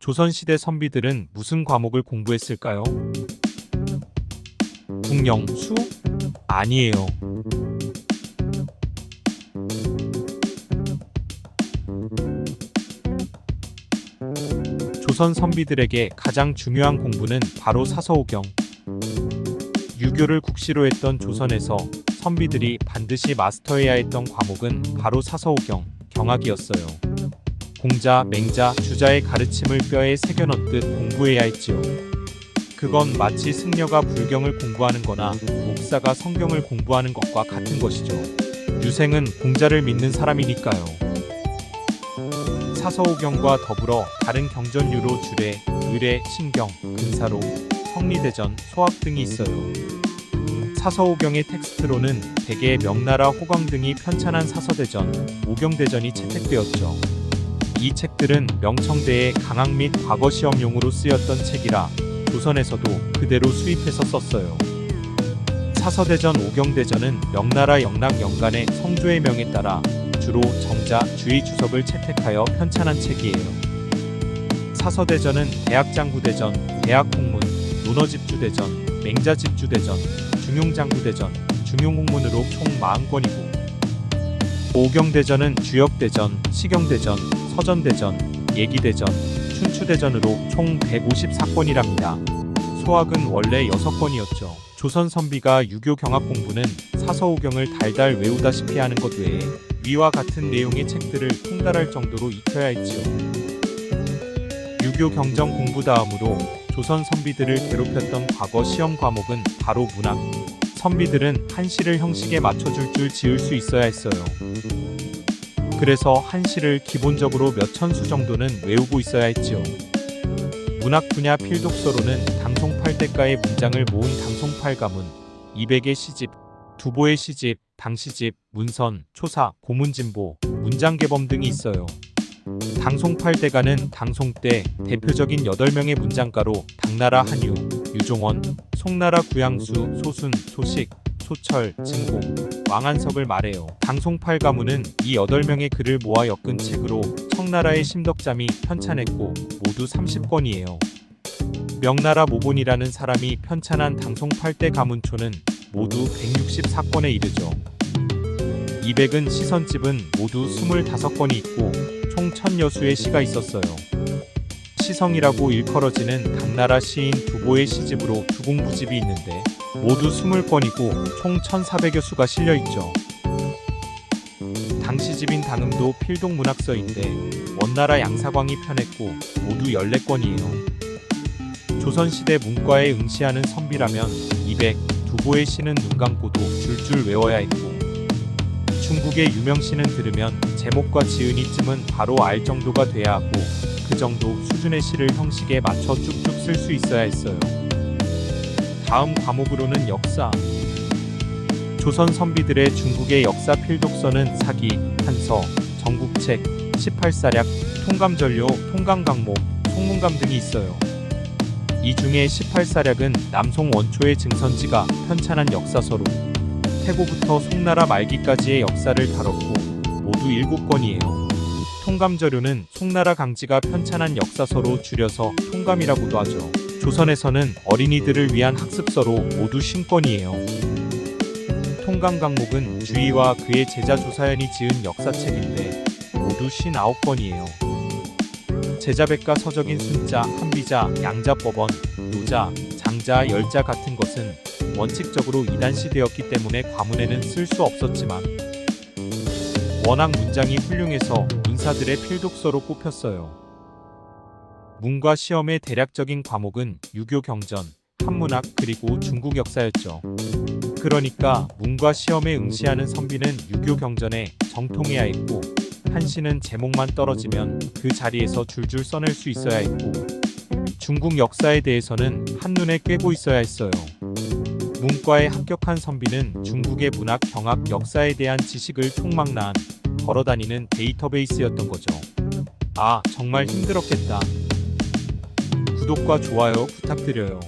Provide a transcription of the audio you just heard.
조선시대 선비들은 무슨 과목을 공부했을까요? 국영, 수? 아니에요. 조선 선비들에게 가장 중요한 공부는 바로 사서오경. 유교를 국시로 했던 조선에서 선비들이 반드시 마스터해야 했던 과목은 바로 사서오경, 경학이었어요. 공자, 맹자, 주자의 가르침을 뼈에 새겨넣듯 공부해야 했지요. 그건 마치 승려가 불경을 공부하는 거나 목사가 성경을 공부하는 것과 같은 것이죠. 유생은 공자를 믿는 사람이니까요. 사서오경과 더불어 다른 경전류로 주례, 의례, 신경, 근사로, 성리대전, 소학 등이 있어요. 사서오경의 텍스트로는 대개 명나라 호광 등이 편찬한 사서대전, 오경대전이 채택되었죠. 이 책들은 명청대의 강학 및 과거 시험용으로 쓰였던 책이라 조선에서도 그대로 수입해서 썼어요. 사서대전 오경대전은 명나라 영락 영간의 성조의 명에 따라 주로 정자, 주의 주석을 채택하여 편찬한 책이에요. 사서대전은 대학장구대전, 대학공문, 논어집주대전, 맹자집주대전, 중용장구대전, 중용공문으로 총 40권이고 오경대전은 주역대전, 시경대전, 서전대전, 예기대전, 춘추대전으로 총 154권이랍니다. 소학은 원래 6권이었죠. 조선 선비가 유교 경학 공부는 사서오경을 달달 외우다시피 하는 것 외에 위와 같은 내용의 책들을 통달할 정도로 익혀야 했지요. 유교 경정 공부 다음으로 조선 선비들을 괴롭혔던 과거 시험 과목은 바로 문학. 선비들은 한시를 형식에 맞춰줄 줄 지을 수 있어야 했어요. 그래서 한시를 기본적으로 몇 천수 정도는 외우고 있어야 했지요. 문학 분야 필독서로는 당송팔 대가의 문장을 모은 당송팔 가문, 200의 시집, 두보의 시집, 당시집, 문선, 초사, 고문진보, 문장개범 등이 있어요. 당송팔 대가는 당송 때 대표적인 8명의 문장가로 당나라 한유, 유종원, 송나라 구양수, 소순, 소식, 소철, 증공, 왕한석을 말해요. 당송팔 가문은 이 8명의 글을 모아 엮은 책으로 청나라의 심덕잠이 편찬했고 모두 30권이에요. 명나라 모본이라는 사람이 편찬한 당송팔대 가문초는 모두 164권에 이르죠. 200은 시선집은 모두 25권이 있고 총 1000여수의 시가 있었어요. 시성이라고 일컬어지는 당나라 시인 두보의 시집으로 두공부집이 있는데 모두 20권이고 총 1400여 수가 실려 있죠. 당시 집인 당음도 필독 문학서인데 원나라 양사광이 편했고 모두 14권이에요. 조선시대 문과에 응시하는 선비라면 200, 두보의 시는 눈 감고도 줄줄 외워야 했고 중국의 유명 시는 들으면 제목과 지은이쯤은 바로 알 정도가 돼야 하고 그 정도 수준의 시를 형식에 맞춰 쭉쭉 쓸 수 있어야 했어요. 다음 과목으로는 역사. 조선 선비들의 중국의 역사 필독서는 사기, 한서, 전국책, 18사략, 통감전료, 통감강목, 송문감 등이 있어요. 이 중에 18사략은 남송 원초의 증선지가 편찬한 역사서로 태고부터 송나라 말기까지의 역사를 다뤘고 모두 7권이에요. 통감저류는 송나라 강지가 편찬한 역사서로 줄여서 통감이라고도 하죠. 조선에서는 어린이들을 위한 학습서로 모두 50권이에요. 통감 강목은 주의와 그의 제자 조사연이 지은 역사책인데 모두 59권이에요. 제자백과 서적인 순자, 한비자, 양자법원, 노자, 장자, 열자 같은 것은 원칙적으로 이단시되었기 때문에 과문에는 쓸 수 없었지만 워낙 문장이 훌륭해서 문사들의 필독서로 꼽혔어요. 문과 시험의 대략적인 과목은 유교 경전, 한문학 그리고 중국 역사였죠. 그러니까 문과 시험에 응시하는 선비는 유교 경전에 정통해야 했고 한시는 제목만 떨어지면 그 자리에서 줄줄 써낼 수 있어야 했고 중국 역사에 대해서는 한눈에 꿰고 있어야 했어요. 문과에 합격한 선비는 중국의 문학, 경학, 역사에 대한 지식을 총망라한 걸어다니는 데이터베이스였던 거죠. 아, 정말 힘들었겠다. 구독과 좋아요 부탁드려요.